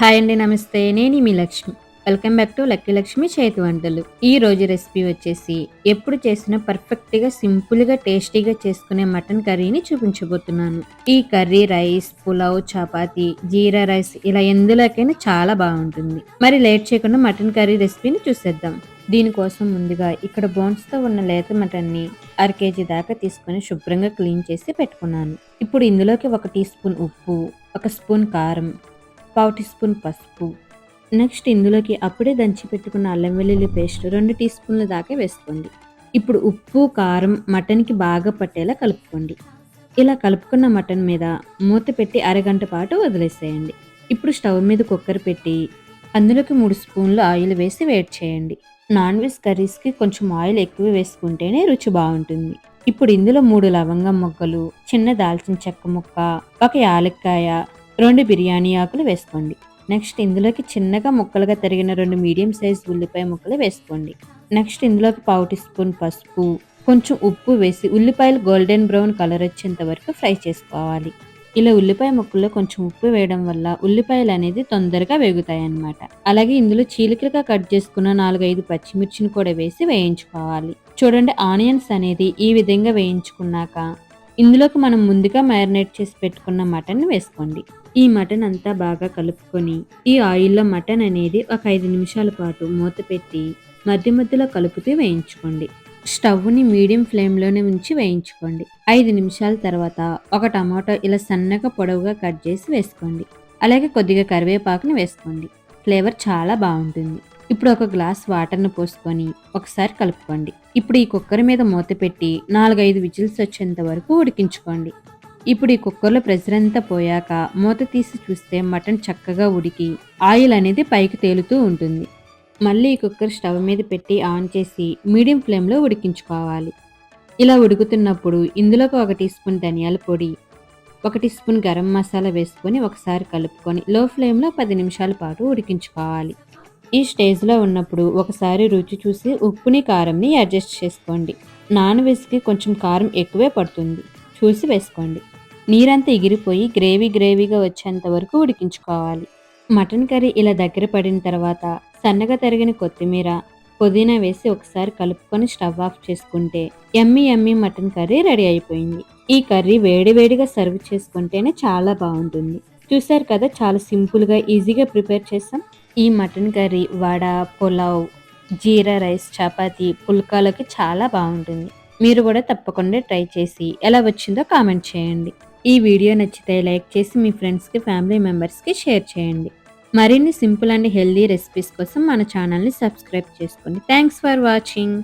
Hi అండి నమస్తే. నేను మీ Lakshmi. Welcome back to lucky Lakshmi చేతి వంటలు. ఈ రోజు రెసిపీ వచ్చేసి ఎప్పుడు చేసినా పర్ఫెక్ట్గా సింపుల్గా టేస్టీగా చేసుకునే మటన్ కర్రీని చూపించబోతున్నాను. ఈ curry rice pulao chapati jeera rice ఇలా ఎందులోకైనా చాలా బాగుంటుంది. మరి లేట్ చేయకుండా మటన్ కర్రీ రెసిపీని చూసేద్దాం. దీనికోసం ముందుగా ఇక్కడ బోన్స్తో ఉన్న లేత మటన్ని అర కేజీ దాకా తీసుకొని శుభ్రంగా క్లీన్ చేసి పెట్టుకున్నాను. ఇప్పుడు ఇందులోకి ఒక టీ స్పూన్ ఉప్పు ఒక స్పూన్ కారం పావు టీ స్పూన్ పసుపు. నెక్స్ట్ ఇందులోకి అప్పుడే దంచి పెట్టుకున్న అల్లం వెల్లుల్లి పేస్ట్ రెండు టీ స్పూన్ల దాకా వేసుకోండి. ఇప్పుడు ఉప్పు కారం మటన్కి బాగా పట్టేలా కలుపుకోండి. ఇలా కలుపుకున్న మటన్ మీద మూత పెట్టి అరగంట పాటు వదిలేసేయండి. ఇప్పుడు స్టవ్ మీద కుక్కర్ పెట్టి అందులోకి మూడు స్పూన్లు ఆయిల్ వేసి వేడి చేయండి. నాన్ వెజ్ కర్రీస్కి కొంచెం ఆయిల్ ఎక్కువ వేసుకుంటేనే రుచి బాగుంటుంది. ఇప్పుడు ఇందులో మూడు లవంగం మొగ్గలు చిన్న దాల్చిన చెక్క ముక్క ఒక యాలక్కాయ రెండు బిర్యానీ ఆకులు వేసుకోండి. నెక్స్ట్ ఇందులోకి చిన్నగా ముక్కలుగా తరిగిన రెండు మీడియం సైజ్ ఉల్లిపాయ ముక్కలు వేసుకోండి. నెక్స్ట్ ఇందులోకి పావు టీ స్పూన్ పసుపు కొంచెం ఉప్పు వేసి ఉల్లిపాయలు గోల్డెన్ బ్రౌన్ కలర్ వచ్చేంత వరకు ఫ్రై చేసుకోవాలి. ఇలా ఉల్లిపాయ ముక్కల్లో కొంచెం ఉప్పు వేయడం వల్ల ఉల్లిపాయలు అనేది తొందరగా వేగుతాయి అన్నమాట అలాగే ఇందులో చీలికలుగా కట్ చేసుకున్న నాలుగైదు పచ్చిమిర్చిని కూడా వేసి వేయించుకోవాలి. చూడండి ఆనియన్స్ అనేది ఈ విధంగా వేయించుకున్నాక ఇందులోకి మనం ముందుగా మ్యారినేట్ చేసి పెట్టుకున్న మటన్ వేసుకోండి. ఈ మటన్ అంతా బాగా కలుపుకొని ఈ ఆయిల్లో మటన్ అనేది ఒక ఐదు నిమిషాల పాటు మూత పెట్టి మధ్య మధ్యలో కలుపుతూ వేయించుకోండి. స్టవ్ని మీడియం ఫ్లేమ్లోనే ఉంచి వేయించుకోండి. ఐదు నిమిషాల తర్వాత ఒక టమాటో ఇలా సన్నగా పొడవుగా కట్ చేసి వేసుకోండి. అలాగే కొద్దిగా కరివేపాకుని వేసుకోండి. ఫ్లేవర్ చాలా బాగుంటుంది. ఇప్పుడు ఒక గ్లాస్ వాటర్ను పోసుకొని ఒకసారి కలుపుకోండి. ఇప్పుడు ఈ కుక్కర్ మీద మూత పెట్టి నాలుగైదు విజిల్స్ వచ్చేంత వరకు ఉడికించుకోండి. ఇప్పుడు ఈ కుక్కర్లో ప్రెషర్ అంతా పోయాక మూత తీసి చూస్తే మటన్ చక్కగా ఉడికి ఆయిల్ అనేది పైకి తేలుతూ ఉంటుంది. మళ్ళీ ఈ కుక్కర్ స్టవ్ మీద పెట్టి ఆన్ చేసి మీడియం ఫ్లేమ్లో ఉడికించుకోవాలి. ఇలా ఉడుకుతున్నప్పుడు ఇందులోకి ఒక టీ స్పూన్ ధనియాల పొడి ఒక టీ స్పూన్ గరం మసాలా వేసుకొని ఒకసారి కలుపుకొని లో ఫ్లేమ్లో పది నిమిషాల పాటు ఉడికించుకోవాలి. ఈ స్టేజ్లో ఉన్నప్పుడు ఒకసారి రుచి చూసి ఉప్పుని కారంని అడ్జస్ట్ చేసుకోండి. నాన్ వెజ్కి కొంచెం కారం ఎక్కువే పడుతుంది. చూసి వేసుకోండి. నీరంతా ఎగిరిపోయి గ్రేవీ గ్రేవీగా వచ్చేంత వరకు ఉడికించుకోవాలి. మటన్ కర్రీ ఇలా దగ్గర పడిన తర్వాత సన్నగా తరిగిన కొత్తిమీర పుదీనా వేసి ఒకసారి కలుపుకొని స్టవ్ ఆఫ్ చేసుకుంటే ఎమ్మి ఎమ్మి మటన్ కర్రీ రెడీ అయిపోయింది. ఈ కర్రీ వేడివేడిగా సర్వ్ చేసుకుంటేనే చాలా బాగుంటుంది. చూసారు కదా చాలా సింపుల్గా ఈజీగా ప్రిపేర్ చేస్తాం ఈ మటన్ కర్రీ వడ పులావ్ జీరా రైస్ చపాతీ పుల్కాలకి చాలా బాగుంటుంది. మీరు కూడా తప్పకుండా ట్రై చేసి ఎలా వచ్చిందో కామెంట్ చేయండి. ఈ వీడియో నచ్చితే లైక్ చేసి మీ ఫ్రెండ్స్కి ఫ్యామిలీ మెంబర్స్కి షేర్ చేయండి. మరిన్ని సింపుల్ అండ్ హెల్దీ రెసిపీస్ కోసం మన ఛానల్ని సబ్స్క్రైబ్ చేసుకోండి థ్యాంక్స్ ఫర్ వాచింగ్.